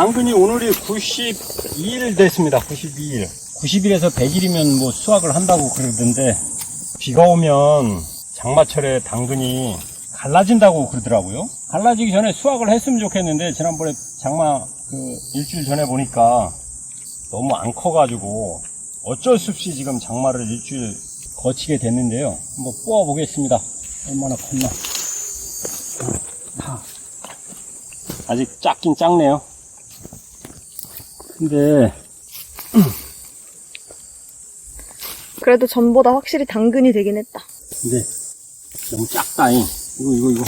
당근이 오늘이 92일 됐습니다. 92일. 90일에서 100일이면 뭐 수확을 한다고 그러던데 비가 오면 장마철에 당근이 갈라진다고 그러더라고요. 갈라지기 전에 수확을 했으면 좋겠는데 지난번에 장마 그 일주일 전에 보니까 너무 안 커가지고 어쩔 수 없이 지금 장마를 일주일 거치게 됐는데요. 한번 뽑아 보겠습니다. 얼마나 컸나. 아, 아직 작긴 작네요. 근데 그래도 전보다 확실히 당근이 되긴 했다. 근데 너무 작다잉. 이거 이거 이거.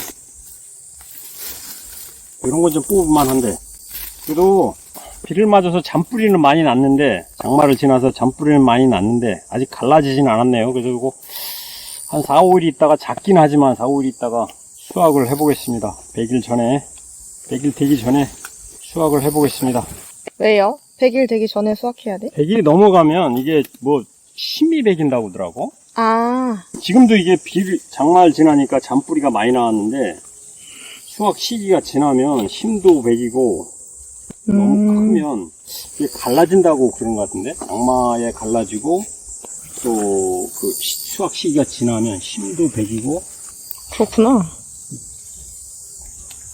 이런 건 좀 뽑을만 한데. 그래도 비를 맞아서 잔뿌리는 많이 났는데 장마를 지나서 잔뿌리는 많이 났는데 아직 갈라지진 않았네요. 그래서 이거 한 4, 5일 있다가 작긴 하지만 4, 5일 있다가 수확을 해보겠습니다. 100일 전에 100일 되기 전에 수확을 해보겠습니다. 왜요? 100일 되기 전에 수확해야 돼? 100일이 넘어가면 이게 뭐 심이 배긴다고 하더라고. 아, 지금도 이게 비 장마를 지나니까 잔뿌리가 많이 나왔는데 수확 시기가 지나면 힘도 배기고 너무 음, 크면 이게 갈라진다고 그런 것 같은데 장마에 갈라지고 또 그 수확 시기가 지나면 힘도 배기고 그렇구나.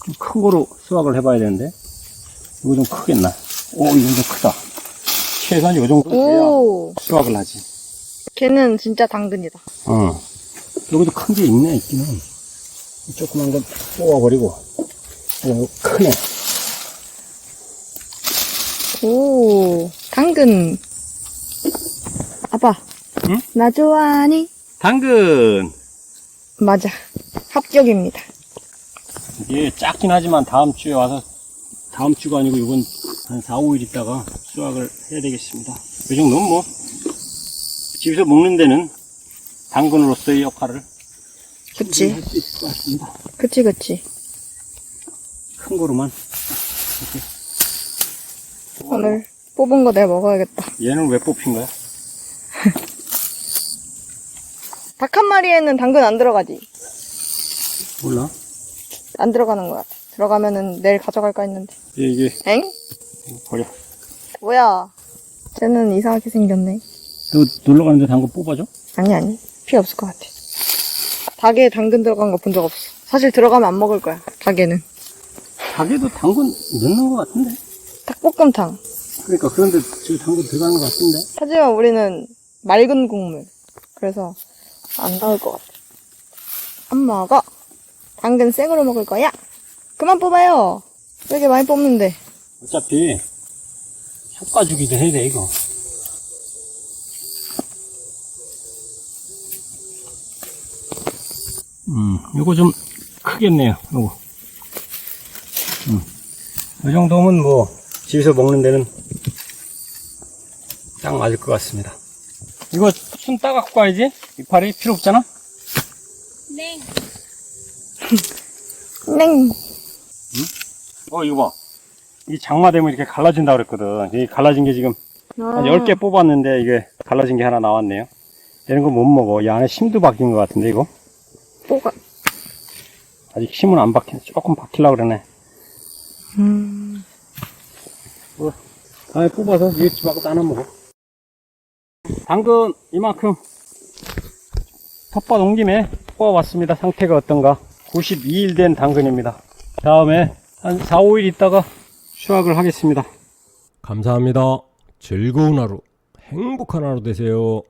좀 큰 거로 수확을 해봐야 되는데 이거 좀 크겠나? 오 이건 좀 크다. 최소한 이 정도 돼야 오, 수확을 하지. 걔는 진짜 당근이다. 어. 여기도 큰 게 있네, 있기는. 조그만 건 뽑아버리고. 어, 크네. 오, 당근. 아빠, 응? 나 좋아하니? 당근! 맞아. 합격입니다. 이게 작긴 하지만 다음 주에 와서, 다음 주가 아니고 이건 한 4, 5일 있다가 수확을 해야 되겠습니다. 이 정도는 뭐, 집에서 먹는 데는 당근으로서의 역할을 그치. 할수 있을 것 같습니다. 그치, 그치. 큰 거로만. 오늘 뽑은 거 내가 먹어야겠다. 얘는 왜 뽑힌 거야? 닭 한 마리에는 당근 안 들어가지? 몰라. 안 들어가는 것 같아. 들어가면은 내일 가져갈까 했는데. 이게, 엥? 버려. 뭐야? 쟤는 이상하게 생겼네. 너 놀러 가는데 당근 뽑아줘? 아니, 아니. 필요 없을 것 같아. 닭에 당근 들어간 거 본 적 없어. 사실 들어가면 안 먹을 거야. 닭에는. 가게도 당근 넣는 것 같은데? 닭볶음탕. 그러니까 그런데 지금 당근 들어가는 것 같은데? 하지만 우리는 맑은 국물. 그래서 안 나올 것 같아. 엄마가 당근 생으로 먹을 거야. 그만 뽑아요. 왜 이렇게 많이 뽑는데? 어차피 효과 주기도 해야 돼 이거. 음 요거 좀 크겠네요 요거. 음이 정도면 뭐 집에서 먹는 데는 딱 맞을 것 같습니다. 이거 순 따갖고 와야지? 이파리 필요 없잖아? 냉. 어 이거 봐 이 장마 되면 이렇게 갈라진다 그랬거든 이 갈라진 게 지금 아, 한 10개 뽑았는데 이게 갈라진 게 하나 나왔네요. 이런 거 못 먹어. 이 안에 심도 박힌 것 같은데 이거? 뭐가? 아직 심은 안 박힌, 조금 박히려고 그러네. 음. 다음에 뽑아서 이거 집하고 하나 먹어. 당근 이만큼 텃밭 온 김에 뽑아봤습니다. 상태가 어떤가. 92일 된 당근입니다. 다음에 한 4, 5일 있다가 수확을 하겠습니다. 감사합니다. 즐거운 하루, 행복한 하루 되세요.